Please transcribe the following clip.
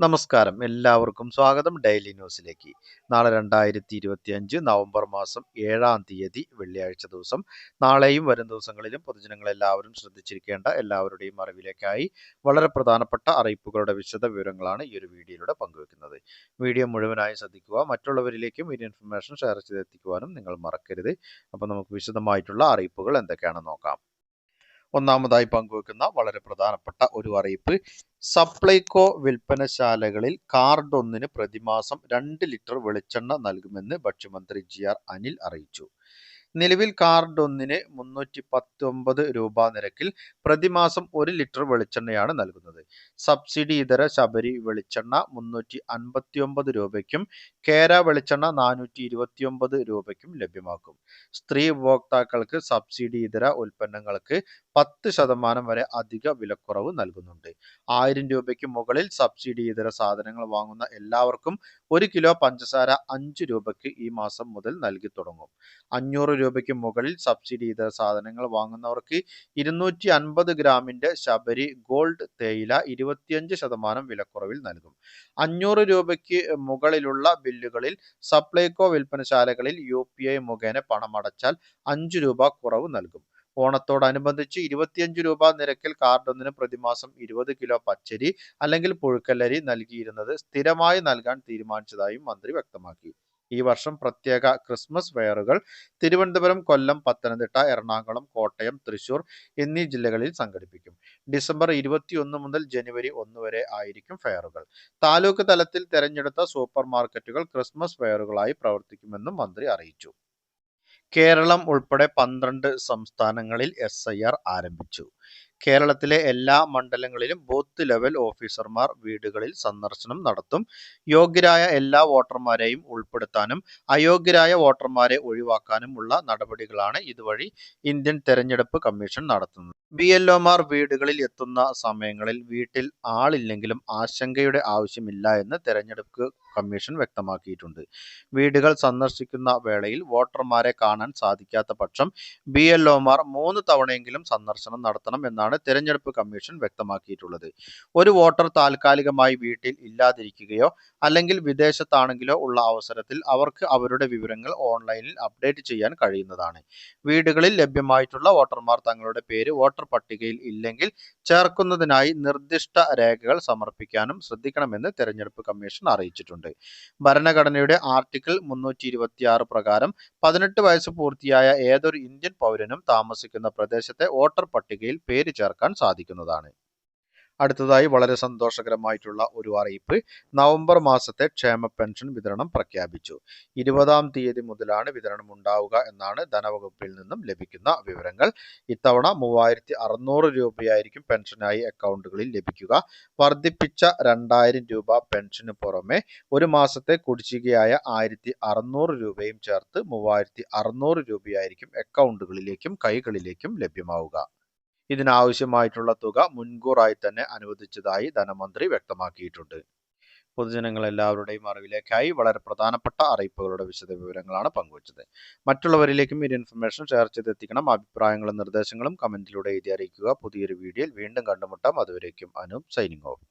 നമസ്കാരം. എല്ലാവർക്കും സ്വാഗതം. ഡെയിലി ന്യൂസിലേക്ക്. നാളെ രണ്ടായിരത്തി ഇരുപത്തി അഞ്ച് നവംബർ മാസം ഏഴാം തീയതി വെള്ളിയാഴ്ച ദിവസം. നാളെയും വരും ദിവസങ്ങളിലും പൊതുജനങ്ങൾ എല്ലാവരും ശ്രദ്ധിച്ചിരിക്കേണ്ട എല്ലാവരുടെയും അറിവിലേക്കായി വളരെ പ്രധാനപ്പെട്ട അറിയിപ്പുകളുടെ വിശദ വിവരങ്ങളാണ് ഈ ഒരു വീഡിയോയിലൂടെ പങ്കുവെക്കുന്നത്. വീഡിയോ മുഴുവനായി ശ്രദ്ധിക്കുക. മറ്റുള്ളവരിലേക്കും ഈ ഇൻഫർമേഷൻ ഷെയർ ചെയ്തെത്തിക്കുവാനും നിങ്ങൾ മറക്കരുത്. അപ്പോൾ നമുക്ക് വിശദമായിട്ടുള്ള അറിയിപ്പുകൾ എന്തൊക്കെയാണെന്ന് നോക്കാം. ഒന്നാമതായി പങ്കുവെക്കുന്ന വളരെ പ്രധാനപ്പെട്ട ഒരു അറിയിപ്പ് സപ്ലൈകോ വിൽപ്പനശാലകളിൽ കാർഡ് ഒന്നിന് പ്രതിമാസം രണ്ട് ലിറ്റർ വെളിച്ചെണ്ണ നൽകുമെന്ന് ഭക്ഷ്യമന്ത്രി ജി ആർ അനിൽ അറിയിച്ചു. നിലവിൽ കാർഡ് ഒന്നിന് മുന്നൂറ്റി പത്തൊമ്പത് രൂപ നിരക്കിൽ പ്രതിമാസം ഒരു ലിറ്റർ വെളിച്ചെണ്ണയാണ് നൽകുന്നത്. സബ്സിഡി ഇതര ശബരി വെളിച്ചെണ്ണ മുന്നൂറ്റി അൻപത്തി ഒമ്പത് രൂപയ്ക്കും കേര വെളിച്ചെണ്ണ നാനൂറ്റി ഇരുപത്തിയൊമ്പത് രൂപയ്ക്കും ലഭ്യമാക്കും. സ്ത്രീ ഉപഭോക്താക്കൾക്ക് സബ്സിഡി ഇതര ഉൽപ്പന്നങ്ങൾക്ക് പത്ത് ശതമാനം വരെ അധിക വിലക്കുറവ് നൽകുന്നുണ്ട്. ആയിരം രൂപയ്ക്ക് മുകളിൽ സബ്സിഡി ഇതര സാധനങ്ങൾ വാങ്ങുന്ന എല്ലാവർക്കും ഒരു കിലോ പഞ്ചസാര അഞ്ച് രൂപയ്ക്ക് ഈ മാസം മുതൽ നൽകി തുടങ്ങും. അഞ്ഞൂറ് രൂപയ്ക്ക് മുകളിൽ സബ്സിഡി ഇതര സാധനങ്ങൾ വാങ്ങുന്നവർക്ക് ഇരുന്നൂറ്റി അൻപത് ഗ്രാമിന്റെ ശബരി ഗോൾഡ് തേയില ഇരുപത്തിയഞ്ച് ശതമാനം വിലക്കുറവിൽ നൽകും. അഞ്ഞൂറ് രൂപയ്ക്ക് മുകളിലുള്ള ബില്ലുകളിൽ സപ്ലൈകോ വിൽപ്പനശാലകളിൽ യു പി ഐ മുഖേന പണമടച്ചാൽ അഞ്ചു രൂപ കുറവ് നൽകും. ഓണത്തോടനുബന്ധിച്ച് ഇരുപത്തിയഞ്ച് രൂപ നിരക്കിൽ കാർഡൊന്നിന് പ്രതിമാസം ഇരുപത് കിലോ പച്ചരി അല്ലെങ്കിൽ പുഴുക്കല്ലരി നൽകിയിരുന്നത് സ്ഥിരമായി നൽകാൻ തീരുമാനിച്ചതായും മന്ത്രി വ്യക്തമാക്കി. ഈ വർഷം പ്രത്യേക ക്രിസ്മസ് ഫെയറുകൾ തിരുവനന്തപുരം കൊല്ലം പത്തനംതിട്ട എറണാകുളം കോട്ടയം തൃശൂർ എന്നീ ജില്ലകളിൽ സംഘടിപ്പിക്കും. ഡിസംബർ ഇരുപത്തിയൊന്ന് മുതൽ ജനുവരി ഒന്ന് വരെ ആയിരിക്കും ഫെയറുകൾ. താലൂക്ക് തലത്തിൽ തെരഞ്ഞെടുത്ത സൂപ്പർ മാർക്കറ്റുകൾ ക്രിസ്മസ് ഫെയറുകളായി പ്രവർത്തിക്കുമെന്നും മന്ത്രി അറിയിച്ചു. കേരളം ഉൾപ്പെടെ പന്ത്രണ്ട് സംസ്ഥാനങ്ങളിൽ എസ് ആരംഭിച്ചു. കേരളത്തിലെ എല്ലാ മണ്ഡലങ്ങളിലും ബൂത്ത് ലെവൽ ഓഫീസർമാർ വീടുകളിൽ സന്ദർശനം നടത്തും. യോഗ്യരായ എല്ലാ വോട്ടർമാരെയും ഉൾപ്പെടുത്താനും അയോഗ്യരായ വോട്ടർമാരെ ഒഴിവാക്കാനും ഉള്ള നടപടികളാണ് ഇതുവഴി ഇന്ത്യൻ തെരഞ്ഞെടുപ്പ് കമ്മീഷൻ നടത്തുന്നത്. ബി എൽഒമാർ വീടുകളിൽ എത്തുന്ന സമയങ്ങളിൽ വീട്ടിൽ ആളില്ലെങ്കിലും ആശങ്കയുടെ ആവശ്യമില്ല എന്ന് തെരഞ്ഞെടുപ്പ് കമ്മീഷൻ വ്യക്തമാക്കിയിട്ടുണ്ട്. വീടുകൾ സന്ദർശിക്കുന്ന വേളയിൽ വോട്ടർമാരെ കാണാൻ സാധിക്കാത്ത പക്ഷം ബി എൽഒമാർ മൂന്ന് തവണയെങ്കിലും സന്ദർശനം നടത്തണം എന്നാണ് തെരഞ്ഞെടുപ്പ് കമ്മീഷൻ വ്യക്തമാക്കിയിട്ടുള്ളത്. ഒരു വോട്ടർ താൽക്കാലികമായി വീട്ടിൽ ഇല്ലാതിരിക്കുകയോ അല്ലെങ്കിൽ വിദേശത്താണെങ്കിലോ ഉള്ള അവസരത്തിൽ അവർക്ക് അവരുടെ വിവരങ്ങൾ ഓൺലൈനിൽ അപ്ഡേറ്റ് ചെയ്യാൻ കഴിയുന്നതാണ്. വീടുകളിൽ ലഭ്യമായിട്ടുള്ള വോട്ടർമാർ തങ്ങളുടെ പേര് വോട്ടർ പട്ടികയിൽ ഇല്ലെങ്കിൽ ചേർക്കുന്നതിനായി നിർദ്ദിഷ്ട രേഖകൾ സമർപ്പിക്കാനും ശ്രദ്ധിക്കണമെന്ന് തെരഞ്ഞെടുപ്പ് കമ്മീഷൻ അറിയിച്ചിട്ടുണ്ട്. ഭരണഘടനയുടെ ആർട്ടിക്കിൾ മുന്നൂറ്റി ഇരുപത്തിയാറ് പ്രകാരം പതിനെട്ട് വയസ്സ് പൂർത്തിയായ ഏതൊരു ഇന്ത്യൻ പൗരനും താമസിക്കുന്ന പ്രദേശത്തെ വോട്ടർ പട്ടികയിൽ പേര് ചേർക്കാൻ സാധിക്കുന്നതാണ്. അടുത്തതായി വളരെ സന്തോഷകരമായിട്ടുള്ള ഒരു അറിയിപ്പ്. നവംബർ മാസത്തെ ക്ഷേമ പെൻഷൻ വിതരണം പ്രഖ്യാപിച്ചു. ഇരുപതാം തീയതി മുതലാണ് വിതരണം ഉണ്ടാവുക എന്നാണ് ധനവകുപ്പിൽ നിന്നും ലഭിക്കുന്ന വിവരങ്ങൾ. ഇത്തവണ മൂവായിരത്തി അറുന്നൂറ് രൂപയായിരിക്കും പെൻഷനായി അക്കൗണ്ടുകളിൽ ലഭിക്കുക. വർദ്ധിപ്പിച്ച രണ്ടായിരം രൂപ പെൻഷന് പുറമെ ഒരു മാസത്തെ കുടിശ്ശികയായ ആയിരത്തി അറുന്നൂറ് രൂപയും ചേർത്ത് മൂവായിരത്തി അറുന്നൂറ് രൂപയായിരിക്കും അക്കൗണ്ടുകളിലേക്കും കൈകളിലേക്കും ലഭ്യമാവുക. ഇതിനാവശ്യമായിട്ടുള്ള തുക മുൻകൂറായി തന്നെ അനുവദിച്ചതായി ധനമന്ത്രി വ്യക്തമാക്കിയിട്ടുണ്ട്. പൊതുജനങ്ങൾ എല്ലാവരുടെയും അറിവിലേക്കായി വളരെ പ്രധാനപ്പെട്ട അറിയിപ്പുകളുടെ വിശദ വിവരങ്ങളാണ് പങ്കുവച്ചത്. മറ്റുള്ളവരിലേക്കും ഈ ഇൻഫർമേഷൻ ഷെയർ ചെയ്തെത്തിക്കണം. അഭിപ്രായങ്ങളും നിർദ്ദേശങ്ങളും കമന്റിലൂടെ എഴുതി അറിയിക്കുക. പുതിയൊരു വീഡിയോയിൽ വീണ്ടും കണ്ടുമുട്ടാം. അതുവരേക്കും അനു സൈനിങ് ഓഫ്